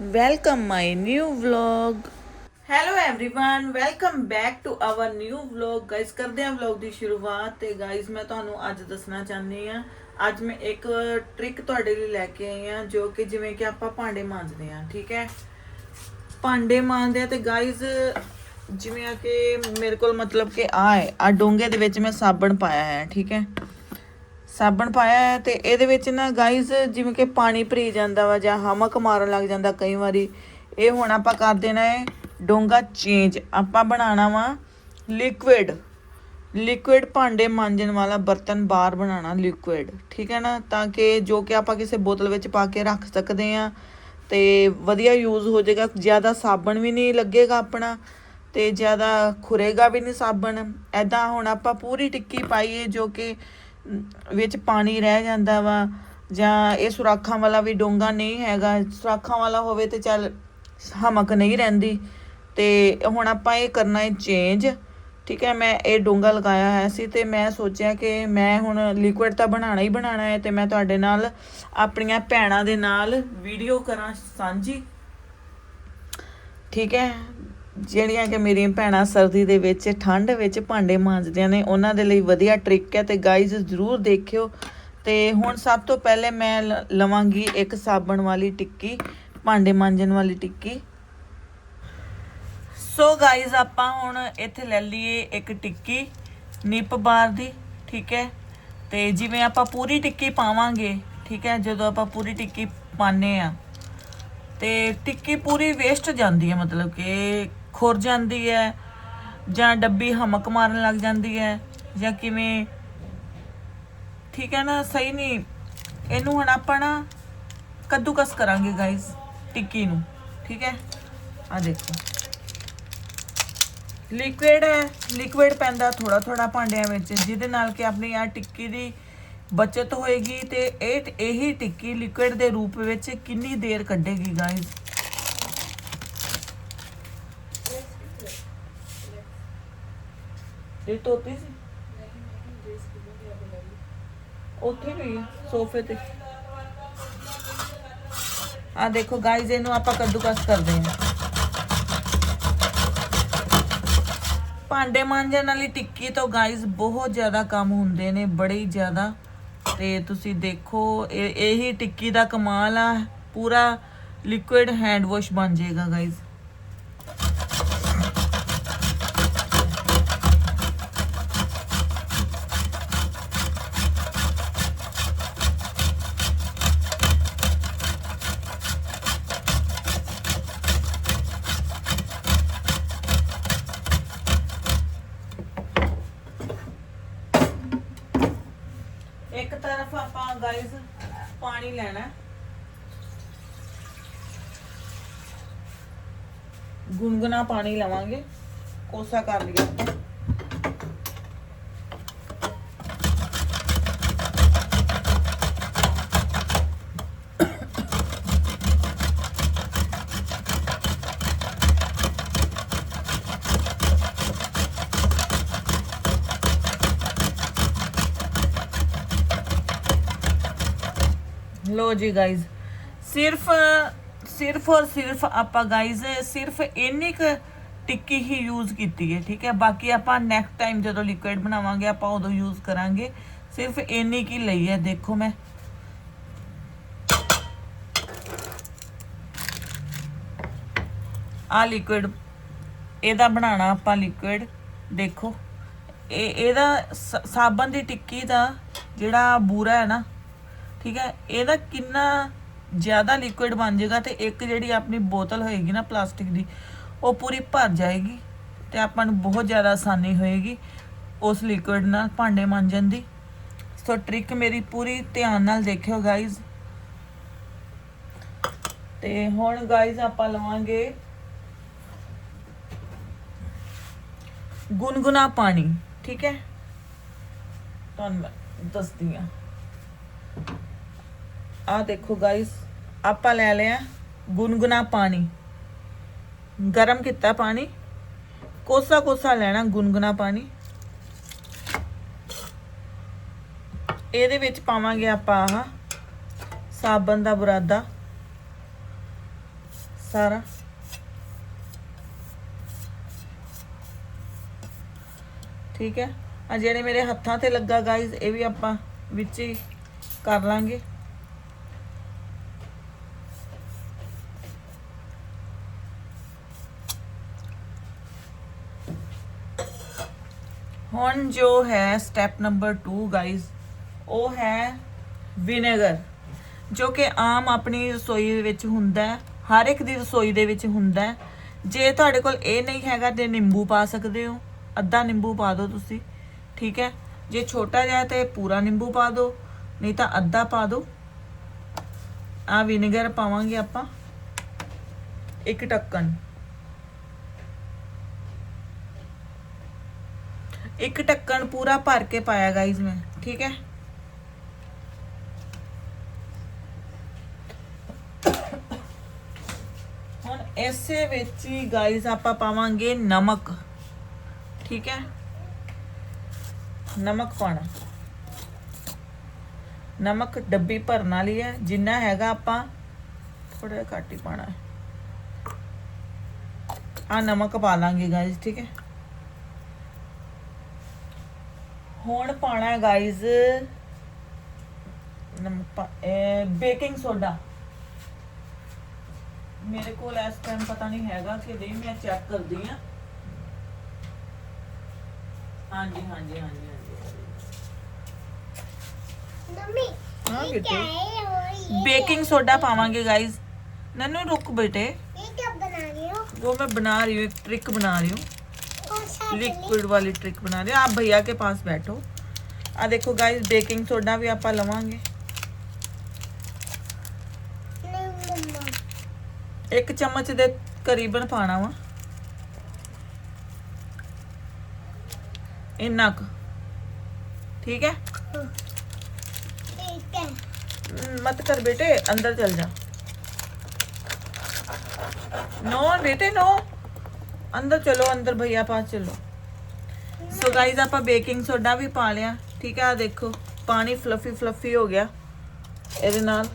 welcome my new vlog. Hello everyone, welcome back to our new vlog. Guys, ਕਰਦੇ ਹਾਂ vlog ਦੀ ਸ਼ੁਰੂਆਤ ਤੇ guys, ਮੈਂ ਤੁਹਾਨੂੰ ਅੱਜ ਦੱਸਣਾ ਚਾਹੁੰਦੀ ਆ ਅੱਜ ਮੈਂ ਇੱਕ ਟ੍ਰਿਕ ਤੁਹਾਡੇ ਲਈ ਲੈ ਕੇ ਆਈ ਆ ਜੋ ਕਿ ਜਿਵੇਂ ਕਿ ਆਪਾਂ ਭਾਂਡੇ ਮਾਂਜਦੇ ਆ ਠੀਕ ਹੈ? ਭਾਂਡੇ ਮਾਂਜਦੇ ਆ ਤੇ ਗਾਇਜ਼ ਜਿਵੇਂ ਆ ਕਿ ਮੇਰੇ ਕੋਲ ਮਤਲਬ ਕਿ ਆ ਹੈ ਆ ਡੋਂਗੇ ਦੇ ਵਿੱਚ ਮੈਂ ਸਾਬਣ ਪਾਇਆ ਹੈ, ਠੀਕ ਹੈ? ਸਾਬਣ ਪਾਇਆ ਹੈ ਤੇ ਇਹਦੇ ਵਿੱਚ ਨਾ ਗਾਇਜ਼ ਜਿਵੇਂ ਕਿ ਪਾਣੀ ਭਰੀ ਜਾਂਦਾ ਵਾ ਜਾਂ ਹਮਕ ਮਾਰਨ ਲੱਗ ਜਾਂਦਾ ਕਈ ਵਾਰੀ, ਇਹ ਹੁਣ ਆਪਾਂ ਕਰ ਦੇਣਾ ਹੈ ਡੋਂਗਾ ਚੇਂਜ। ਆਪਾਂ ਬਣਾਉਣਾ ਵਾ ਲਿਕੁਇਡ ਲਿਕੁਇਡ ਭਾਂਡੇ ਮਾਂਜਣ ਵਾਲਾ ਬਰਤਨ ਬਾਹਰ ਬਣਾਉਣਾ ਲਿਕੁਇਡ ਠੀਕ ਹੈ ਨਾ? ਤਾਂ ਕਿ ਜੋ ਕਿ ਆਪਾਂ ਕਿਸੇ ਬੋਤਲ ਵਿੱਚ ਪਾ ਕੇ ਰੱਖ ਸਕਦੇ ਆ ਤੇ ਵਧੀਆ ਯੂਜ਼ ਹੋ ਜਾਏਗਾ। ਜ਼ਿਆਦਾ ਸਾਬਣ ਵੀ ਨਹੀਂ ਲੱਗੇਗਾ ਆਪਣਾ ਤੇ ਜ਼ਿਆਦਾ ਖੁਰੇਗਾ ਵੀ ਨਹੀਂ ਸਾਬਣ। ਐਦਾਂ ਹੁਣ ਆਪਾਂ ਪੂਰੀ ਟਿੱਕੀ ਪਾਈਏ ਜੋ ਕਿ ਵਿੱਚ ਪਾਣੀ ਰਹਿ ਜਾਂਦਾ ਵਾ, ਜਾਂ ਇਹ ਸੁਰਾਖਾਂ ਵਾਲਾ ਵੀ ਡੋਂਗਾ ਨਹੀਂ ਹੈਗਾ। ਸੁਰਾਖਾਂ ਵਾਲਾ ਹੋਵੇ ਤੇ ਚੱਲ ਹਮਕ ਨਹੀਂ ਰਹਿੰਦੀ। ਤੇ ਹੁਣ ਆਪਾਂ ਇਹ ਕਰਨਾ ਹੈ ਚੇਂਜ ਠੀਕ ਹੈ, ਮੈਂ ਇਹ ਡੋਂਗਾ ਲਗਾਇਆ ਹੋਇਆ ਸੀ ਤੇ ਮੈਂ ਸੋਚਿਆ ਕਿ ਮੈਂ ਹੁਣ ਲਿਕੁਇਡ ਤਾਂ ਬਣਾਉਣਾ ਹੀ ਬਣਾਉਣਾ ਹੈ ਤੇ ਮੈਂ ਤੁਹਾਡੇ ਨਾਲ ਆਪਣੀਆਂ ਭੈਣਾਂ ਦੇ ਨਾਲ ਵੀਡੀਓ ਕਰਾਂ ਸਾਂਝੀ। ਠੀਕ ਹੈ ਜਿਹੜੀਆਂ ਕਿ ਮੇਰੀਆਂ ਭੈਣਾਂ ਸਰਦੀ ਦੇ ਵਿੱਚ, ਠੰਡ ਵਿੱਚ ਭਾਂਡੇ ਮਾਂਜਦੀਆਂ ਨੇ, ਉਹਨਾਂ ਦੇ ਲਈ ਵਧੀਆ ਟ੍ਰਿਕ ਹੈ ਤੇ ਗਾਈਜ਼ ਜ਼ਰੂਰ ਦੇਖਿਓ। ਤੇ ਹੁਣ ਸਭ ਤੋਂ ਪਹਿਲੇ ਮੈਂ ਲ- ਲਵਾਂਗੀ ਇੱਕ ਸਾਬਣ ਵਾਲੀ ਟਿੱਕੀ, ਭਾਂਡੇ ਮਾਂਜਣ ਵਾਲੀ ਟਿੱਕੀ। ਸੋ ਗਾਈਜ਼ ਆਪਾਂ ਹੁਣ ਇੱਥੇ ਲੈ ਲਈਏ ਇੱਕ ਟਿੱਕੀ ਨਿਪ ਬਾਰ ਦੀ, ਠੀਕ ਹੈ? ਤੇ ਜਿਵੇਂ ਆਪਾਂ ਪੂਰੀ ਟਿੱਕੀ ਪਾਵਾਂਗੇ, ਠੀਕ ਹੈ? ਜਦੋਂ ਆਪਾਂ ਪੂਰੀ ਟਿੱਕੀ ਪਾਣੇ ਆ ਤੇ ਟਿੱਕੀ ਪੂਰੀ ਵੇਸਟ ਜਾਂਦੀ ਹੈ, ਮਤਲਬ ਕਿ ਖੁਰ ਜਾਂਦੀ ਹੈ ਜਾਂ ਡੱਬੀ ਹਮਕ ਮਾਰਨ ਲੱਗ ਜਾਂਦੀ ਹੈ ਜਾਂ ਕਿਵੇਂ? ਠੀਕ ਹੈ ਨਾ, ਸਹੀ ਨਹੀਂ। ਇਹਨੂੰ ਹੁਣ ਆਪਾਂ ਨਾ ਕੱਦੂਕਸ ਕਰਾਂਗੇ ਗਾਇਸ ਟਿੱਕੀ ਨੂੰ। ਠੀਕ ਹੈ? ਆ ਦੇਖੋ। ਲਿਕੁਇਡ ਹੈ ਲਿਕੁਇਡ ਪੈਂਦਾ ਥੋੜਾ ਥੋੜਾ ਭਾਂਡਿਆਂ ਵਿੱਚ, ਜਿਹਦੇ ਨਾਲ ਕਿ ਆਪਣੀ ਆ ਟਿੱਕੀ ਦੀ ਬਚਤ ਹੋਏਗੀ ਤੇ ਇਹ, ਇਹੀ ਟਿੱਕੀ ਲਿਕੁਇਡ ਦੇ ਰੂਪ ਵਿੱਚ ਕਿੰਨੀ ਦੇਰ ਕੱਢੇਗੀ ਗਾਇਸ ਇਹ ਤੋਤੀ ਸੀ? ਉੱਥੇ ਗਈ ਸੋਫੇ ਤੇ। ਆ ਦੇਖੋ ਗਾਇਸ ਇਹਨੂੰ ਆਪਾਂ ਕੱਦੂਕਸ ਕਰਦੇ ਹਾਂ। ਭਾਂਡੇ ਮਾਂਜਣ ਵਾਲੀ ਟਿੱਕੀ ਤੋਂ ਗਾਇਸ ਬਹੁਤ ਜ਼ਿਆਦਾ ਕੰਮ ਹੁੰਦੇ ਨੇ, ਬੜੇ ਜ਼ਿਆਦਾ। ਤੇ ਤੁਸੀਂ ਦੇਖੋ, ਇਹ, ਇਹੀ ਟਿੱਕੀ ਦਾ ਕਮਾਲ ਆ, ਪੂਰਾ ਲਿਕੁਇਡ ਹੈਂਡ ਵਾਸ਼ ਬਣ ਜਾਏਗਾ ਗਾਇਸ ਇੱਕ ਤਰਫ ਆਪਾਂ ਗਾਇਸ ਪਾਣੀ ਲੈਣਾ ਹੈ। ਪਾਣੀ ਲਵਾਂਗੇ ਕੋਸਾ ਕਰ ਲਿਆ ਆਪਾਂ ਲੋ ਜੀ ਗਾਇਜ਼ ਸਿਰਫ ਸਿਰਫ ਔਰ ਸਿਰਫ ਆਪਾਂ ਗਾਇਜ਼ ਸਿਰਫ ਇੰਨੀ ਕੁ ਟਿੱਕੀ ਹੀ ਯੂਜ਼ ਕੀਤੀ ਹੈ, ਠੀਕ ਹੈ? ਬਾਕੀ ਆਪਾਂ ਨੈਕਸਟ ਟਾਈਮ ਜਦੋਂ ਲਿਕੁਇਡ ਬਣਾਵਾਂਗੇ, ਆਪਾਂ ਉਦੋਂ ਯੂਜ਼ ਕਰਾਂਗੇ। ਸਿਰਫ ਇੰਨੀ ਕੀ ਲਈ ਹੈ, ਦੇਖੋ ਮੈਂ। ਆ ਲਿਕੁਇਡ ਇਹਦਾ ਬਣਾਉਣਾ ਆਪਾਂ ਲਿਕੁਇਡ ਦੇਖੋ। ਇਹ, ਇਹਦਾ ਸ- ਸਾਬਣ ਦੀ ਟਿੱਕੀ ਦਾ ਜਿਹੜਾ ਬੂਰਾ ਹੈ ਨਾ ਠੀਕ ਹੈ? ਇਹਦਾ ਕਿੰਨਾ ਜ਼ਿਆਦਾ ਲਿਕੁਇਡ ਬਣ ਜਾਏਗਾ ਤੇ ਇੱਕ ਜਿਹੜੀ ਆਪਣੀ ਬੋਤਲ ਹੋਏਗੀ ਨਾ ਪਲਾਸਟਿਕ ਦੀ, ਉਹ ਪੂਰੀ ਭਰ ਜਾਏਗੀ ਤੇ ਆਪਾਂ ਨੂੰ ਬਹੁਤ ਜ਼ਿਆਦਾ ਆਸਾਨੀ ਹੋਏਗੀ ਉਸ ਲਿਕੁਇਡ ਨਾਲ ਭਾਂਡੇ ਮਾਂਜਣ ਦੀ। ਸੋ ਟ੍ਰਿਕ ਮੇਰੀ ਪੂਰੀ ਧਿਆਨ ਨਾਲ ਦੇਖਿਓ ਗਾਇਜ਼ ਤੇ ਹੁਣ ਗਾਇਜ਼ ਆਪਾਂ ਲਵਾਂਗੇ ਗੁਨਗੁਨਾ ਪਾਣੀ, ਠੀਕ ਹੈ? ਤੁਹਾਨੂੰ ਦੱਸਦੀ ਹਾਂ। ਆ ਦੇਖੋ ਗਾਇਸ ਆਪਾਂ ਲੈ ਲਿਆ ਗੁਨਗੁਨਾ ਪਾਣੀ। ਗਰਮ ਕੀਤਾ ਪਾਣੀ। ਕੋਸਾ ਕੋਸਾ ਲੈਣਾ ਗੁਨਗੁਨਾ ਪਾਣੀ। ਇਹਦੇ ਵਿੱਚ ਪਾਵਾਂਗੇ ਆਪਾਂ ਆਹ ਸਾਬਣ ਦਾ ਬੁਰਾਦਾ। ਸਾਰਾ। ਠੀਕ ਹੈ? ਆ ਜਿਹੜੇ ਮੇਰੇ ਹੱਥਾਂ ਤੇ ਲੱਗਾ ਗਾਇਜ਼ ਇਹ ਵੀ ਆਪਾਂ ਵਿੱਚ ਹੀ ਕਰ ਲਾਂਗੇ। ਹੁਣ ਜੋ ਹੈ ਸਟੈਪ ਨੰਬਰ 2 ਗਾਇਜ਼ ਉਹ ਹੈ ਵਿਨੇਗਰ ਜੋ ਕਿ ਆਮ ਆਪਣੀ ਰਸੋਈ ਦੇ ਵਿੱਚ ਹੁੰਦਾ ਹੈ, ਹਰ ਇੱਕ ਦੀ ਰਸੋਈ ਦੇ ਵਿੱਚ ਹੁੰਦਾ ਹੈ। ਜੇ ਤੁਹਾਡੇ ਕੋਲ ਇਹ ਨਹੀਂ ਹੈਗਾ, ਤੇ ਨਿੰਬੂ ਪਾ ਸਕਦੇ ਹੋ। ਅੱਧਾ ਨਿੰਬੂ ਪਾ ਦਿਓ ਤੁਸੀਂ, ਠੀਕ ਹੈ? ਜੇ ਛੋਟਾ ਜਿਹਾ ਤੇ ਪੂਰਾ ਨਿੰਬੂ ਪਾ ਦਿਓ। ਨਹੀਂ ਤਾਂ ਅੱਧਾ ਪਾ ਦਿਓ ਆ ਵਿਨੇਗਰ ਪਾਵਾਂਗੇ ਆਪਾਂ। ਇੱਕ ਟੱਕਣ ਇੱਕ ਢੱਕਣ ਪੂਰਾ ਭਰ ਕੇ ਪਾਇਆ ਗਾਈਜ਼ ਮੈਂ। ਠੀਕ ਹੈ? ਹੁਣ ਇਸੇ ਵਿੱਚ ਹੀ ਗਾਈਜ਼ ਆਪਾਂ ਪਾਵਾਂਗੇ ਨਮਕ। ਠੀਕ ਹੈ? ਨਮਕ ਪਾਣਾ ਨਮਕ ਡੱਬੀ ਭਰਨ ਵਾਲੀ ਹੈ, ਜਿੰਨਾ ਹੈਗਾ ਆਪਾਂ ਥੋੜਾ ਘੱਟ ਹੀ ਪਾਣਾ ਹੈ। ਆ ਨਮਕ ਪਾ ਲਾਂਗੇ ਗਾਈਜ਼ ਠੀਕ ਹੈ। ਹੁਣ ਪਾਣਾ ਹੈ ਗਾਈਜ਼ ਨਮਕ ਬੇਕਿੰਗ ਸੋਡਾ। ਮੇਰੇ ਕੋਲ ਇਸ ਟਾਈਮ ਪਤਾ ਨਹੀਂ ਹੈਗਾ ਕਿ ਨਹੀਂ, ਮੈਂ ਚੈੱਕ ਕਰਦੀ ਆ ਹਾਂਜੀ ਹਾਂਜੀ ਹਾਂਜੀ। ਹਾਂ ਇਹ ਬੇਟੇ क्या है और ये बेकिंग सोडा पावांगे गाइस नन्नू रुक बेटे ये क्या बना रही हो वो मैं बना रही हूँ एक ट्रिक बना रही हूँ कौन सा लिक्विड वाली ट्रिक बना रही हूँ आप भैया के पास बैठो आ देखो गाइस बेकिंग सोडा भी आप लवांगे नहीं मम्मा ਇੱਕ ਚਮਚ ਦੇ ਕਰੀਬਨ ਪਾਣਾ ਵਾ ਇੰਨਾ ਕੁ ਠੀਕ ਹੈ ठीक है हम्म, मत कर बेटे अंदर चल जा नो बेटे नो अंदर चलो अंदर भैया पास चलो ਸੋ ਗਾਈਜ਼ ਆਪਾਂ ਬੇਕਿੰਗ ਸੋਡਾ ਵੀ ਪਾ ਲਿਆ ਠੀਕ ਹੈ ਆ ਦੇਖੋ ਪਾਣੀ ਫਲਫੀ ਫਲਫੀ ਹੋ ਗਿਆ ਇਹਦੇ ਨਾਲ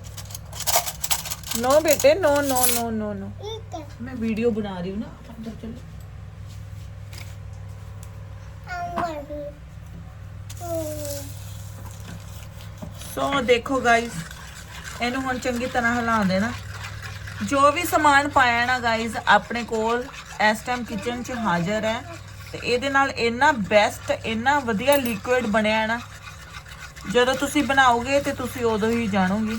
ਨੋ ਬੇਟੇ ਨੋ ਨੋ ਨੋ ਨੋ ਨੋ ठीक है मैं वीडियो बना रही हूँ ना आप ਸੋ ਦੇਖੋ ਗਾਇਸ ਇਹਨੂੰ ਹੁਣ ਚੰਗੀ ਤਰ੍ਹਾਂ ਹਿਲਾ ਦੇਣਾ ਜੋ ਵੀ ਸਮਾਨ ਪਾਇਆ ਨਾ ਗਾਇਸ ਆਪਣੇ ਕੋਲ ਇਸ ਟਾਈਮ ਕਿਚਨ 'ਚ ਹਾਜ਼ਰ ਹੈ ਤੇ ਇਹਦੇ ਨਾਲ ਇੰਨਾ ਬੈਸਟ ਇੰਨਾ ਵਧੀਆ ਲਿਕੁਇਡ ਬਣਿਆ ਹੈ ਨਾ ਜਦੋਂ ਤੁਸੀਂ ਬਣਾਓਗੇ ਤੇ ਤੁਸੀਂ ਉਦੋਂ ਹੀ ਜਾਣੋਗੇ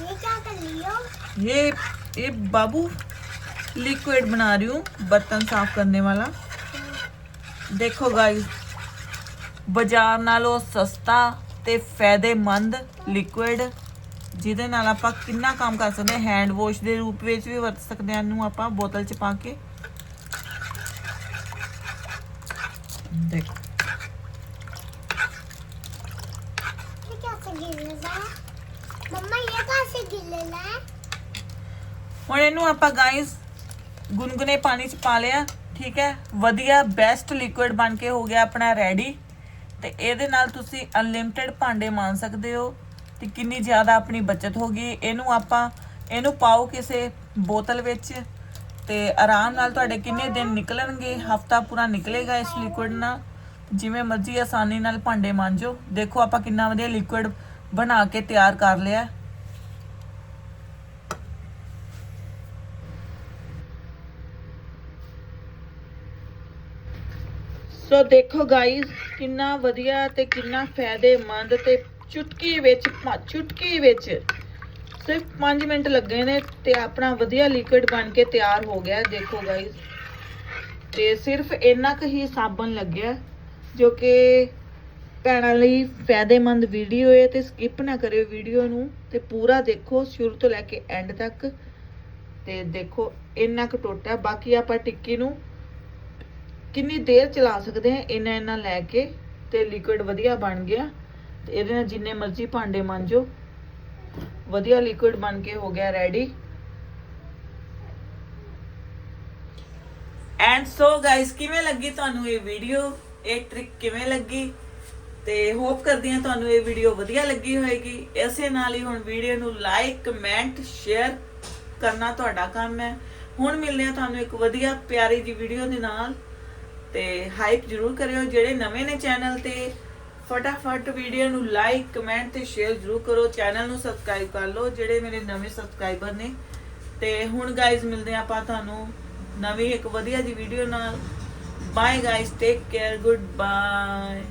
ये क्या कर रही हो ये ये बाबू लिक्विड बना रही हूँ बर्तन साफ करने वाला ਦੇਖੋ ਗਾਇਸ ਬਾਜ਼ਾਰ ਨਾਲੋਂ ਸਸਤਾ ਤੇ ਫਾਇਦੇਮੰਦ ਲਿਕੁਇਡ ਜਿਹਦੇ ਨਾਲ ਆਪਾਂ ਕਿੰਨਾ ਕੰਮ ਕਰ ਸਕਦੇ ਹਾਂ ਹੈਂਡ ਵਾਸ਼ ਦੇ ਰੂਪ ਵਿੱਚ ਵੀ ਵਰਤ ਸਕਦੇ ਹਾਂ ਇਹਨੂੰ ਆਪਾਂ ਬੋਤਲ 'ਚ ਪਾ ਕੇ ਦੇਖੋ ये कैसे गिरना है मम्मा ये कैसे गिरना है ਹੁਣ ਇਹਨੂੰ ਆਪਾਂ ਗਾਇਸ ਗੁਨਗੁਨੇ ਪਾਣੀ 'ਚ ਪਾ ਲਿਆ, ਠੀਕ ਹੈ? ਵਧੀਆ ਬੈਸਟ ਲਿਕੁਇਡ ਬਣ ਕੇ ਹੋ ਗਿਆ ਆਪਣਾ ਰੈਡੀ ਤੇ ਇਹਦੇ ਨਾਲ ਤੁਸੀਂ ਅਨਲਿਮਟਿਡ ਭਾਂਡੇ ਮਾਣ ਸਕਦੇ ਹੋ ਤੇ ਕਿੰਨੀ ਜ਼ਿਆਦਾ ਆਪਣੀ ਬਚਤ ਹੋ ਗਈ। ਇਹਨੂੰ ਆਪਾਂ, ਇਹਨੂੰ ਪਾਓ ਕਿਸੇ ਬੋਤਲ ਵਿੱਚ ਤੇ ਆਰਾਮ ਨਾਲ ਤੁਹਾਡੇ ਕਿੰਨੇ ਦਿਨ ਨਿਕਲਣਗੇ, ਹਫਤਾ ਪੂਰਾ ਨਿਕਲੇਗਾ ਇਸ ਲਿਕੁਇਡ ਨਾਲ। ਜਿਵੇਂ ਮਰਜ਼ੀ ਆਸਾਨੀ ਨਾਲ ਭਾਂਡੇ ਮਾਂਜੋ। ਦੇਖੋ ਆਪਾਂ ਕਿੰਨਾ ਵਧੀਆ ਲਿਕੁਇਡ ਬਣਾ ਕੇ ਤਿਆਰ ਕਰ ਲਿਆ। ਸੋ ਦੇਖੋ ਗਾਇਸ ਕਿੰਨਾ ਵਧੀਆ ਤੇ ਕਿੰਨਾ ਫਾਇਦੇਮੰਦ ਤੇ ਚੁਟਕੀ ਵਿੱਚ ਚੁਟਕੀ ਵਿੱਚ ਸਿਰਫ 5 ਮਿੰਟ ਲੱਗੇ ਨੇ ਤੇ ਆਪਣਾ ਵਧੀਆ ਲਿਕਵਿਡ ਬਣ ਕੇ ਤਿਆਰ ਹੋ ਗਿਆ, ਦੇਖੋ ਗਾਇਸ ਤੇ ਸਿਰਫ ਇੰਨਾ ਕੁ ਹੀ ਸਾਬਣ ਲੱਗਿਆ, ਜੋ ਕਿ ਭੈਣਾਂ ਲਈ ਫਾਇਦੇਮੰਦ ਵੀਡੀਓ ਹੈ ਤੇ ਸਕਿਪ ਨਾ ਕਰਿਓ ਵੀਡੀਓ ਨੂੰ ਤੇ ਪੂਰਾ ਦੇਖੋ, ਸ਼ੁਰੂ ਤੋਂ ਲੈ ਕੇ ਐਂਡ ਤੱਕ। ਤੇ ਦੇਖੋ, ਇੰਨਾ ਕੁ ਟੋਟਾ ਬਾਕੀ ਆਪਾਂ ਟਿੱਕੀ ਨੂੰ ਕਿੰਨੀ ਦੇਰ ਚਲਾ ਸਕਦੇ ਆ ਇਹਨਾਂ ਇੰਨਾ ਲੈ ਕੇ ਤੇ ਲਿਕੁਇਡ ਵਧੀਆ ਬਣ ਗਿਆ। ਤੇ ਇਹਦੇ ਨਾਲ ਜਿੰਨੇ ਮਰਜ਼ੀ ਭਾਂਡੇ ਮਾਂਜੋ। ਵਧੀਆ ਲਿਕੁਇਡ ਬਣ ਕੇ ਹੋ ਗਿਆ ਰੈਡੀ ਐਂਡ ਸੋ ਗਾਇਸ ਕਿਵੇਂ ਲੱਗੀ ਤੁਹਾਨੂੰ ਇਹ ਵੀਡੀਓ ਇਹ ਟ੍ਰਿਕ ਕਿਵੇਂ ਲੱਗੀ? ਤੇ ਹੋਪ ਕਰਦੀ ਹਾਂ ਤੁਹਾਨੂੰ ਇਹ ਵੀਡੀਓ ਵਧੀਆ ਲੱਗੀ ਹੋਏਗੀ। ਇਸੇ ਨਾਲ ਹੀ ਹੁਣ ਵੀਡੀਓ ਨੂੰ ਲਾਈਕ ਕਮੈਂਟ ਸ਼ੇਅਰ ਕਰਨਾ ਤੁਹਾਡਾ ਕੰਮ ਹੈ। ਹੁਣ ਮਿਲਦੇ ਹਾਂ ਤੁਹਾਨੂੰ ਇੱਕ ਵਧੀਆ ਪਿਆਰੀ ਜੀ ਵੀਡੀਓ ਦੇ ਨਾਲ। ਤੇ ਹਾਈਪ ਜਰੂਰ ਕਰਿਓ। ਜਿਹੜੇ ਨਵੇਂ ਨੇ ਚੈਨਲ ਤੇ, ਫਟਾਫਟ ਵੀਡੀਓ ਨੂੰ ਲਾਈਕ ਕਮੈਂਟ ਤੇ ਸ਼ੇਅਰ ਜਰੂਰ ਕਰੋ। ਚੈਨਲ ਨੂੰ ਸਬਸਕ੍ਰਾਈਬ ਕਰ ਲਓ, ਜਿਹੜੇ ਮੇਰੇ ਨਵੇਂ ਸਬਸਕ੍ਰਾਈਬਰ ਨੇ। ਤੇ ਹੁਣ ਗਾਇਜ਼ ਮਿਲਦੇ ਆ ਆਪਾਂ ਤੁਹਾਨੂੰ ਨਵੀਂ ਇੱਕ ਵਧੀਆ ਜੀ ਵੀਡੀਓ ਨਾਲ। Bye guys take care good bye